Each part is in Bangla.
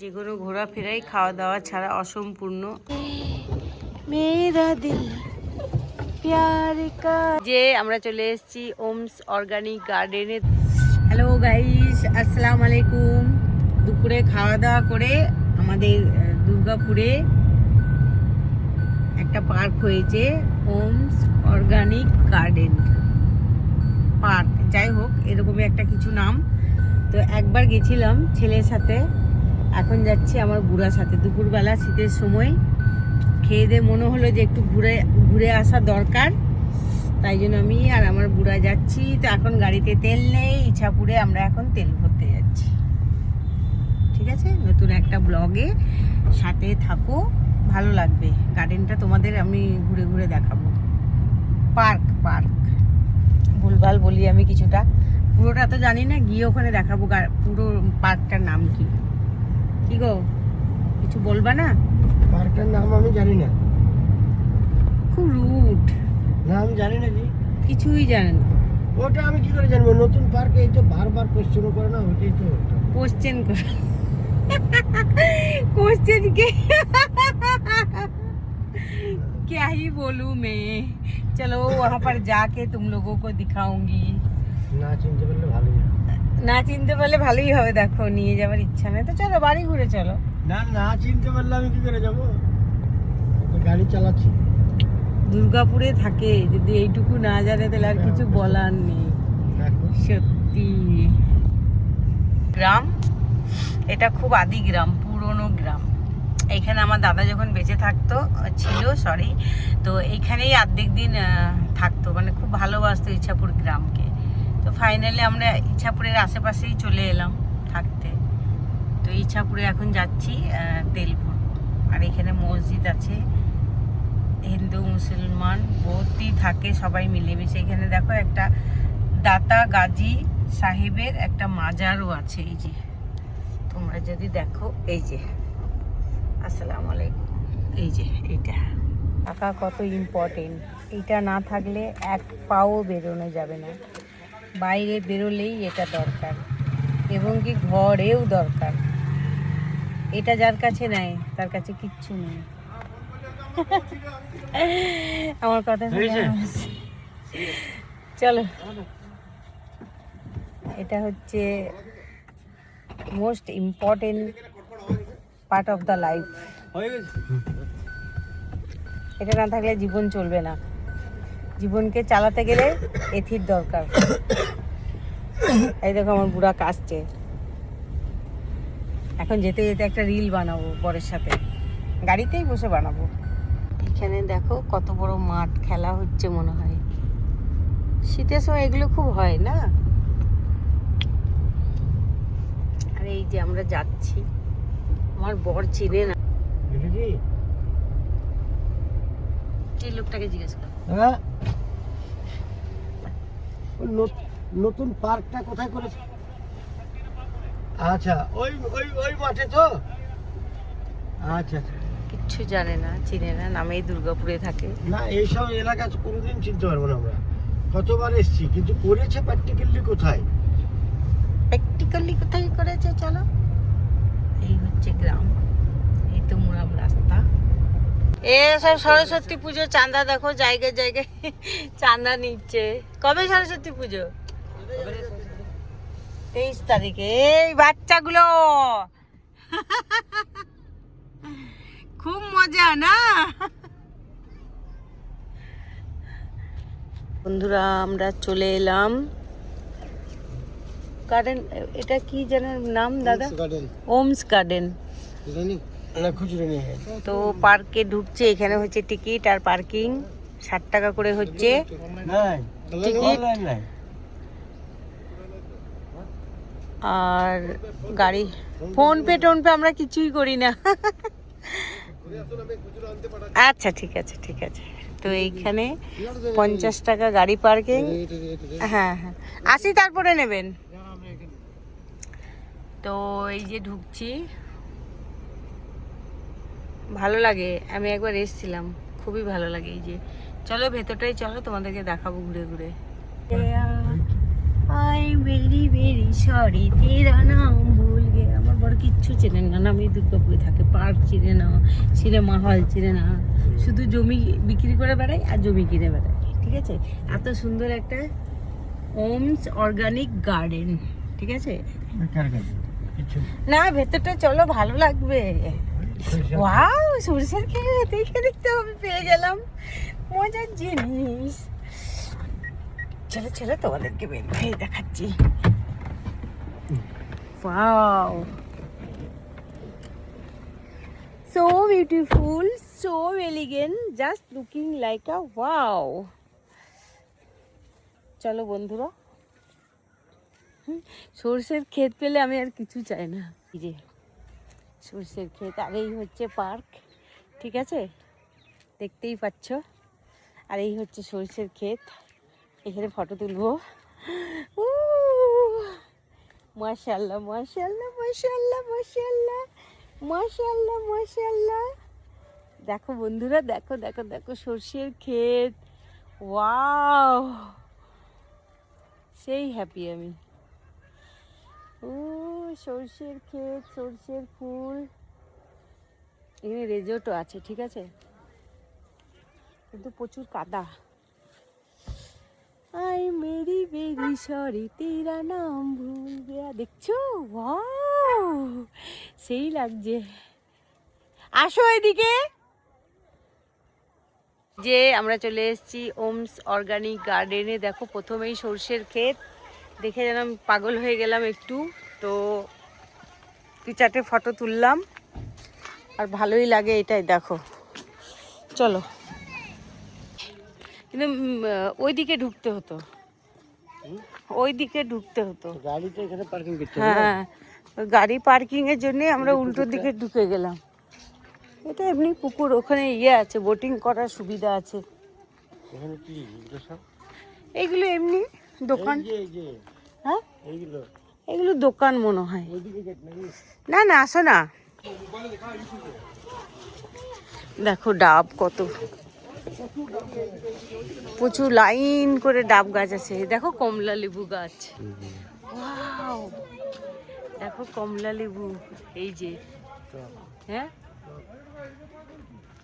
যে কোনো ঘোরাফেরাই খাওয়া দাওয়া ছাড়া অসম্পূর্ণ। দিল যে আমরা চলে এসেছি ওমস অর্গানিক গার্ডেনে। হ্যালো গাইস আসসালামু আলাইকুম। দুপুরে খাওয়া দাওয়া করে আমাদের দুর্গাপুরে একটা পার্ক হয়েছে ওমস অর্গানিক গার্ডেন পার্ক। যাই হোক এরকমই একটা কিছু নাম। তো একবার গেছিলাম ছেলের সাথে। এখন যাচ্ছি আমার বুড়ার সাথে। দুপুরবেলা শীতের সময়। খেয়ে দিয়ে মনে হলো যে একটু ঘুরে ঘুরে আসা দরকার। তাই জন্য আমি আর আমার বুড়া যাচ্ছি। তো এখন গাড়িতে তেল নেই ইচ্ছাপুরে আমরা এখন তেল ভরতে যাচ্ছি। ঠিক আছে? নতুন একটা ব্লগে সাথে থাকো। ভালো লাগবে। গার্ডেনটা তোমাদের আমি ঘুরে ঘুরে দেখাবো। Park park. ভুলভাল বলি আমি কিছুটা। পুরোটা তো জানি না, গিয়ে ওখানে দেখাবো। পুরো পার্কটার নাম কি? কি গো কিছু বলবা না পার্কটার নাম আমি জানি না খুব রুট না আমি জানি না জি কিছুই জানে না ওটা আমি কি করে জানবো নতুন পার্ক এই তো বারবার কোশ্চেন করে না ওইটাই তো ওটা। क्वेश्चन कर क्वेश्चन के क्या ही बोलूं मैं चलो वहां पर जाके तुम लोगों को दिखाऊंगी না চিনতে পারলে ভালোই হয়। না চিনতে পারলে ভালোই হবে দেখো নিয়ে যাওয়ার ইচ্ছা নেই। তো চলো বাড়ি ঘুরে চলো। না না চিনতে পারলে আমি কি করে যাব? গাড়ি চালাচ্ছি। দুর্গাপুরে থাকে যদি এইটুকু না জানে তাহলে আর কিছু বলার নেই। সত্যি। গ্রাম এটা খুব আদি গ্রাম পুরনো গ্রাম। এখানে আমার দাদা যখন বেঁচে থাকতো ছিল সরি তো এইখানেই অর্ধেক দিন থাকতো। মানে খুব ভালোবাসতো ইচ্ছাপুর গ্রামকে। তো ফাইনালি আমরা ইচ্ছাপুরের আশেপাশেই চলে এলাম থাকতে। তো ইচ্ছাপুরে এখন যাচ্ছি আহ, তেল ভরবো আর এখানে মসজিদ আছে হিন্দু মুসলমান বহুতই থাকে সবাই মিলেমিশে। এখানে দেখো একটা দাতা গাজী সাহেবের একটা মাজারও আছে এই যে। তোমরা যদি দেখো এই যে। আসসালামু আলাইকুম। এই যে এইটা। টাকা কত ইম্পর্টেন্ট এইটা না থাকলে এক পাও বেরোনো যাবে না। বাইরে বেরোলেই এটা দরকার এবং কি ঘরেও দরকার। এটা যার কাছে নাই তার কাছে কিচ্ছু নেই। আমার কথা চলো। এটা হচ্ছে most important part of the life এটা না থাকলে জীবন চলবে না। জীবনকে চালাতে গেলে এথির দরকার। এই দেখো আমার বুড়া কাশছে। এখন যেতে যেতে একটা রিল বানাবো বরের সাথে। গাড়িতেই বসে বানাবো। এখানে দেখো কত বড় মাঠ খেলা হচ্ছে মনে হয়। শীতের সময় এগুলো খুব হয় না? আর এই যে আমরা যাচ্ছি। আমার বর চিনে না। লোকটাকে জিজ্ঞেস কর। হ্যাঁ? নতুন পার্কটা কোথায় করেছে? আচ্ছা ওই ওই ওই মাঠে তো? আচ্ছা আচ্ছা। কিচ্ছু জানে না চিনে না নামেই দুর্গাপুরে থাকে। না এইসব এলাকা কোনোদিন চিনতে পারব না আমরা। কতবার এসেছি কিন্তু করেছে প্র্যাকটিক্যালি কোথায়? প্র্যাকটিক্যালি কোথায় করেছে চলো? এই হচ্ছে গ্রাম এই তো মুরাম রাস্তা। এ সব সরস্বতী পুজো চাঁদা দেখো জায়গায় জায়গায় চাঁদা নিচ্ছে। কবে সরস্বতী পুজো? তেইশ তারিখে এই বাচ্চাগুলো। খুব মজা না? বন্ধুরা আমরা চলে এলাম। গার্ডেন এটা কি যেন নাম দাদা? ওমস গার্ডেন জানি না খুচরো নিয়ে তো পার্কে ঢুকছে এখানে হচ্ছে টিকিট আর পার্কিং। ষাট টাকা করে হচ্ছে। টিকিট? নাই নাই আর গাড়ি। ফোন পে টোন পে আমরা কিছুই করি না। আচ্ছা ঠিক আছে ঠিক আছে। তো এইখানে পঞ্চাশ টাকা গাড়ি পার্কিং হ্যাঁ হ্যাঁ। আসি, তারপরে নেবেন। তো এই যে ঢুকছি। ভালো লাগে, আমি একবার এসেছিলাম। খুবই ভালো লাগে এই যে। চলো, ভেতরটাই চলো, তোমাদেরকে দেখাবো ঘুরে ঘুরে। আই ভেরি ভেরি সরি তেরা নাম ভুল গে আমার পর কিচ্ছু চেনে না। না আমি দুর্গাপুরে থাকে। পার্ক চিনে না। সিনেমা হল চিনে না। শুধু জমি বিক্রি করে বেড়াই আর জমি কিনে বেড়াই। ঠিক আছে? এত সুন্দর একটা ওমস অর্গানিক গার্ডেন ঠিক আছে? না ভেতরটা চলো ভালো লাগবে। ওয়াও সরষের ক্ষেত। এইখানে তো আমি পেয়ে গেলাম। মজার জিনিস। চলো চলো তোমাদেরকে বের হয়ে দেখাচ্ছি। Wow so beautiful, so elegant, just looking like a wow. চলো বন্ধুরা। সরষের ক্ষেত পেলে আমি আর কিছু চাই না। যে, সরষের ক্ষেত, আর এই হচ্ছে পার্ক, ঠিক আছে? দেখতেই পাচ্ছ। আর এই হচ্ছে সরষের ক্ষেত। এখানে ফটো তুলবো। মাশাল্লাহ মাশাল্লাহ মাশাল্লাহ মাশাল্লাহ মাশাল্লাহ মাশাল্লাহ দেখো বন্ধুরা, দেখো দেখো দেখো সর্ষের ক্ষেত। ওয়াও, সেই হ্যাপি আমি। ও সর্ষের ক্ষেত, সর্ষের ফুল। এখানে রেজোর্টও আছে, ঠিক আছে? কিন্তু প্রচুর কাদা। আই মেরি বেরি সরি, তেরা নাম ভুল গয়া দেখছ? ওয়াও সেই লাগছে। আসো এদিকে। যে আমরা চলে এসেছি ওমস অর্গানিক গার্ডেনে। দেখো প্রথমেই সর্ষের ক্ষেত। দেখে যেন পাগল হয়ে গেলাম একটু। তো দু চারটে ফটো তুললাম। আর ভালোই লাগে এটাই, দেখো। চলো। কিন্তু ওই দিকে ঢুকতে হতো। ওই দিকে ঢুকতে হতো। গাড়ি এখানে পার্কিং করতে হ্যাঁ গাড়ি পার্কিং এর জন্য আমরা উল্টো দিকে ঢুকে গেলাম। এটা এমনি পুকুর ওখানে ইয়ে আছে বোটিং করার সুবিধা আছে। এখানে কি এগুলো এমনি দোকান। হ্যাঁ? এইগুলো। এগুলো দোকান মনে হয়। না না আসো না। দেখো ডাব কত। প্রচুর লাইন করে ডাব গাছ আছে। দেখো কমলা লেবু গাছ। Wow! দেখো কমলা লেবু, এই যে। হ্যাঁ?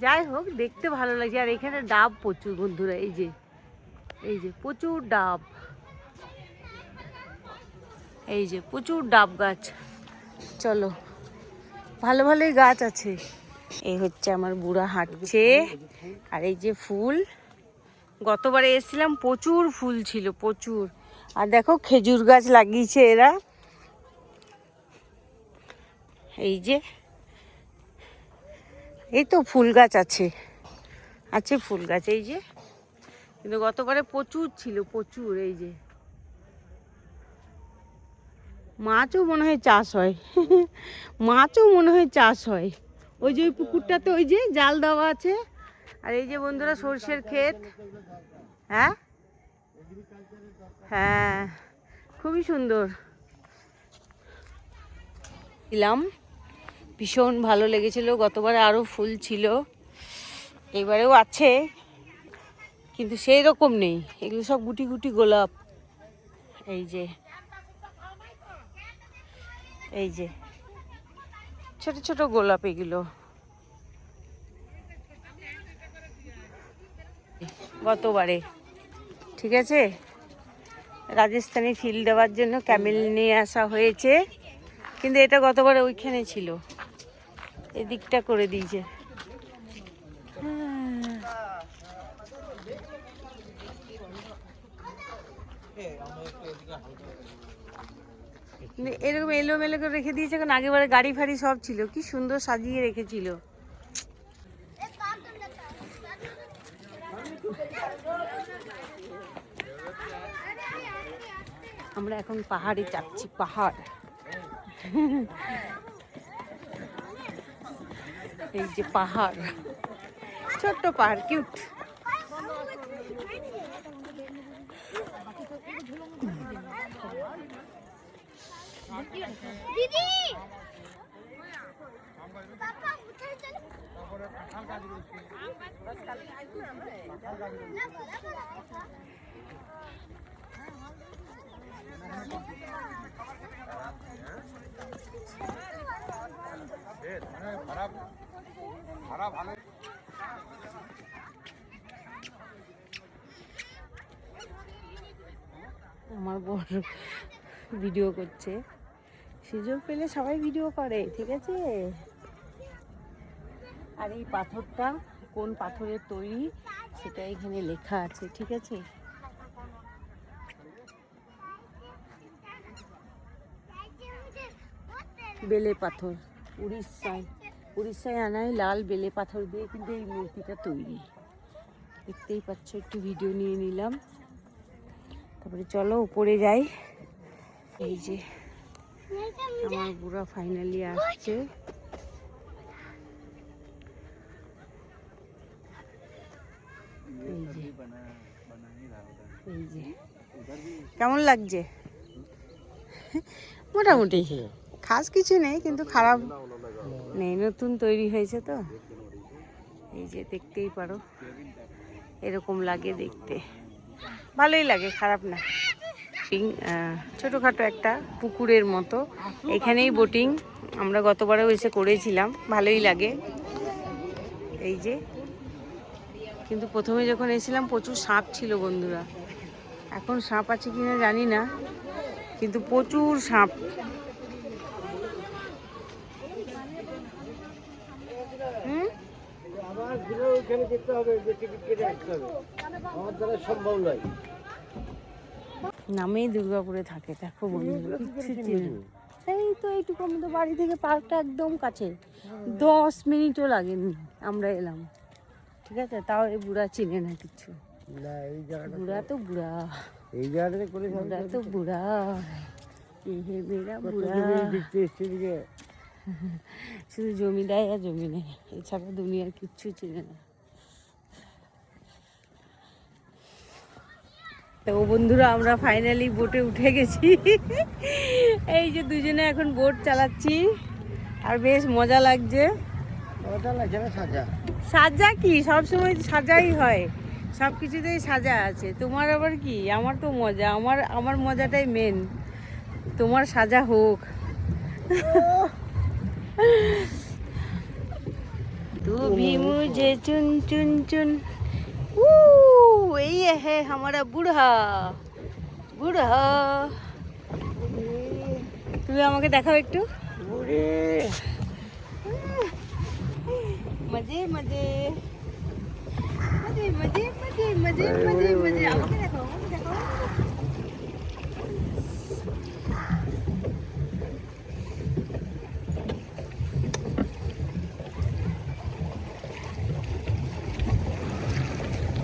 যাই হোক, দেখতে ভালো লাগছে। আর এখানে ডাব প্রচুর বন্ধুরা, এই যে। এই যে, প্রচুর ডাব। এই যে, প্রচুর ডাব গাছ। চলো, ভালো ভালোই গাছ আছে। এই হচ্ছে আমার বুড়া হাঁটছে। আর এই যে ফুল। গতবারে এসেছিলাম, প্রচুর ফুল ছিল, প্রচুর। আর দেখো খেজুর গাছ লাগিয়েছে এরা। এই যে, এই তো ফুল গাছ আছে আছে ফুল গাছ, এই যে। কিন্তু গতবারে প্রচুর ছিল, প্রচুর, এই যে। মাছও মনে হয় চাষ হয়, মাছও মনে হয় চাষ হয়। ওই যে ওই পুকুরটাতে ওই যে জাল দেওয়া আছে আর এই যে বন্ধুরা সর্ষের ক্ষেত। হ্যাঁ? হ্যাঁ খুবই সুন্দর। ছিলাম ভীষণ ভালো লেগেছিল, গতবারে আরও ফুল ছিল। এবারেও আছে, কিন্তু সেই রকম নেই। এগুলো সব গুটি গুটি গোলাপ। এই যে এই যে, ছোট ছোট গোলাপ এগুলো। গতবারে। ঠিক আছে? রাজস্থানি ফিল দেওয়ার জন্য ক্যামেল নিয়ে আসা হয়েছে। কিন্তু এটা গতবারে ওইখানে ছিল। এদিকটা করে দিয়েছে। এরকম এলোমেলো করে রেখে দিয়েছে, কারণ আগেবারে গাড়ি ফাড়ি সব ছিল। কি সুন্দর সাজিয়ে রেখেছিল। আমরা এখন পাহাড়ে যাচ্ছি পাহাড়। এই যে পাহাড় ছোট্ট পাহাড় কিউট। আমার বড় ভিডিও করছে। সুযোগ পেলে সবাই ভিডিও করে, ঠিক আছে? আর এই পাথরটা, কোন পাথরের তৈরি, সেটা এখানে লেখা আছে, ঠিক আছে? বেলে পাথর। উড়িষ্যায়। উড়িষ্যায় আনায় লাল বেলে পাথর দিয়ে কিন্তু এই মূর্তিটা তৈরি। দেখতেই পাচ্ছ, একটু ভিডিও নিয়ে নিলাম। তারপরে চলো উপরে যাই। এই যে আমার বুড়া ফাইনালি আসছে। কেমন লাগছে? মোটামুটি। খাস কিছু নেই, কিন্তু খারাপ নেই। নতুন তৈরি হয়েছে তো। এই যে দেখতেই পারো, এরকম লাগে দেখতে। ভালোই লাগে, খারাপ না। ছোটোখাটো একটা পুকুরের মতো। এখানেই বোটিং আমরা গতবারেও এসে করেছিলাম, ভালোই লাগে। এই যে, কিন্তু প্রথমে যখন এসেছিলাম, প্রচুর সাপ ছিল বন্ধুরা। এখন সাপ আছে কিনা জানি না, কিন্তু প্রচুর সাপ হুম আবার ঘুরে ওইখানে যেতে হবে যে টিকিট কেটে আসতে হবে। আমার দ্বারা সম্ভব নয়। নামেই দুর্গাপুরে থাকে দেখো বন্ধুরা। এই তো এইটুকু আমাদের বাড়ি থেকে পার্কটা একদম কাছে। দশ মিনিটও লাগেনি আমরা এলাম। ঠিক আছে? তাও এই বুড়া চিনে না কিছু। জায়গাটা বুড়া তো বুড়া। এই জায়গাটাতে করে বুড়া তো বুড়া। এ হে মেরা বুড়া। দেখতে এসছে শুধু জমি দেয় আর জমি নেই এছাড়া দুনিয়ার কিচ্ছু চিনে না। তো বন্ধুরা আমরা ফাইনালি বোটে উঠে গেছি। এই যে দুজনে এখন বোট চালাচ্ছি। আর বেশ মজা লাগছে। সাজা? কি? সব সময় সাজাই হয়। সব কিছুতেই সাজা আছে। তোমার আবার কি? আমার তো মজা। আমার আমার মজাটাই মেন তোমার সাজা হোক। तू भी मुझे चुन चुन चुन। ये है हमारा বুড়া বুড়া তুমি আমাকে দেখাও একটু। মজে মজে। মজে মজে মজে মজে মজে আমাকে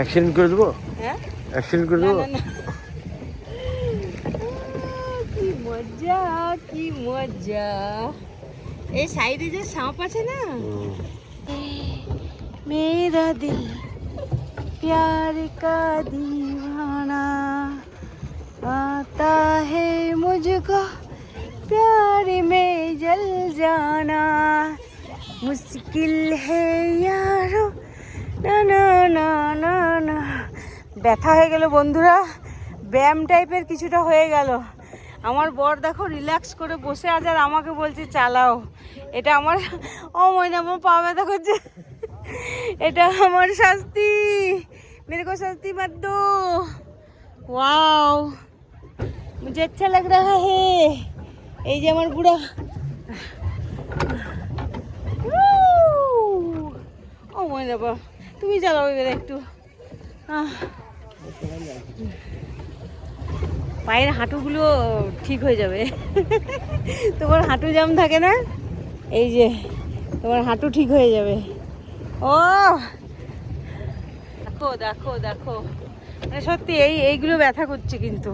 অ্যাক্সিডেন্ট করে দেবো হ্যাঁ অ্যাক্সিডেন্ট করে না দেবো না না কি মজা কি মজা এই সাইডে যে সাপ আছে না मेरा दिल प्यार का दीवाना आता है मुझको प्यार में जल जाना मुश्किल है यारो না না না না না ব্যথা হয়ে গেল বন্ধুরা ব্যায়াম টাইপের কিছুটা হয়ে গেল আমার বর দেখো রিল্যাক্স করে বসে আছে আর আমাকে বলছে চালাও এটা আমার ও ময়না আমার পা ব্যথা করছে এটা আমার শাস্তি मेरे को শাস্তি मत दो वाओ मुझे अच्छा लग रहा है এই যে আমার বুড়া ও ময়না বা তুমি চালাও এবার একটু। পায়ের হাঁটুগুলো ঠিক হয়ে যাবে। তোমার হাঁটু জাম থাকে না? এই যে, তোমার হাঁটু ঠিক হয়ে যাবে। ও! দেখো দেখো দেখো। মানে সত্যি এই, এইগুলো ব্যথা করছে কিন্তু।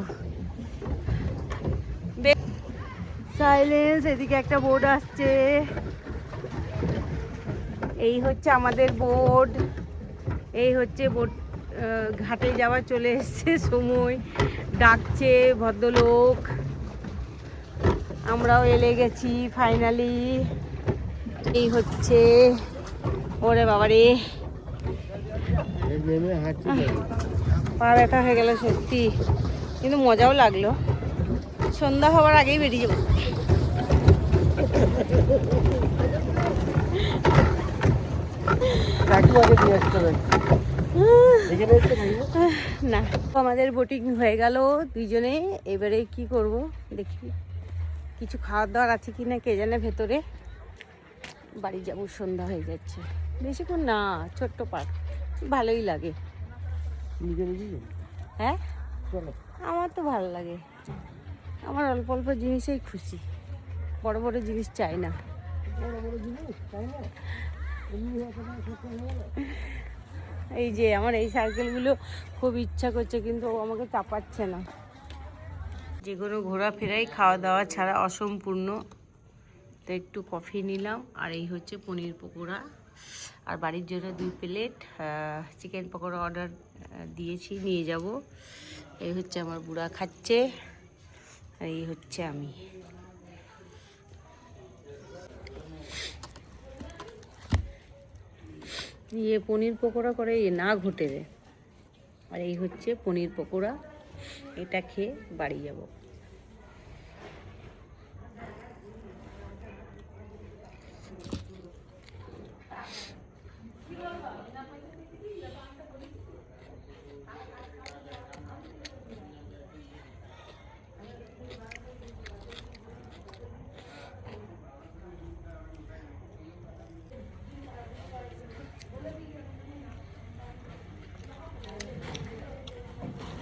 সাইলেন্স এদিকে একটা বোর্ড আসছে। এই হচ্ছে আমাদের বোর্ড এই হচ্ছে ঘাটে যাওয়া চলে এসছে সময় ডাকছে ভদ্রলোক। আমরাও এলে গেছি ফাইনালি এই হচ্ছে, ওরে বাবারে। পা ব্যথা হয়ে গেল সত্যি, কিন্তু মজাও লাগল। সন্ধ্যা হওয়ার আগেই বেরিয়ে যাব। কাকিমাকে নিয়ে আসতে হবে? না আমাদের বোটিং হয়ে গেল দুইজনে। এবারে কি করব দেখি। কিছু খাওয়ার দাওয়ার আছে কি না কে জানে ভেতরে। বাড়ি যাব সন্ধ্যা হয়ে যাচ্ছে। বেশিক্ষণ না ছোট্ট পার্ক ভালোই লাগে। হ্যাঁ? চলো। আমার তো ভালো লাগে। আমার অল্প অল্প জিনিসেই খুশি। বড় বড় জিনিস চাই না। বড় বড় জিনিস তাই না? এই যে আমার এই সাইকেলগুলো খুব ইচ্ছা করছে, কিন্তু ও আমাকে চাপাচ্ছে না। যে কোনো ঘোরাফেরাই খাওয়া দাওয়া ছাড়া অসম্পূর্ণ। তো একটু কফি নিলাম, আর এই হচ্ছে পনির পকোড়া। আর বাড়ির জন্য দুই প্লেট চিকেন পকোড়া অর্ডার দিয়েছি, নিয়ে যাব। এই হচ্ছে আমার বুড়া খাচ্ছে, আর এই হচ্ছে আমি। ইয়ে পনির পকোড়া করে এ না ঘটে আর এই হচ্ছে পনির পকোড়া। এটা খেয়ে বাড়ি যাব।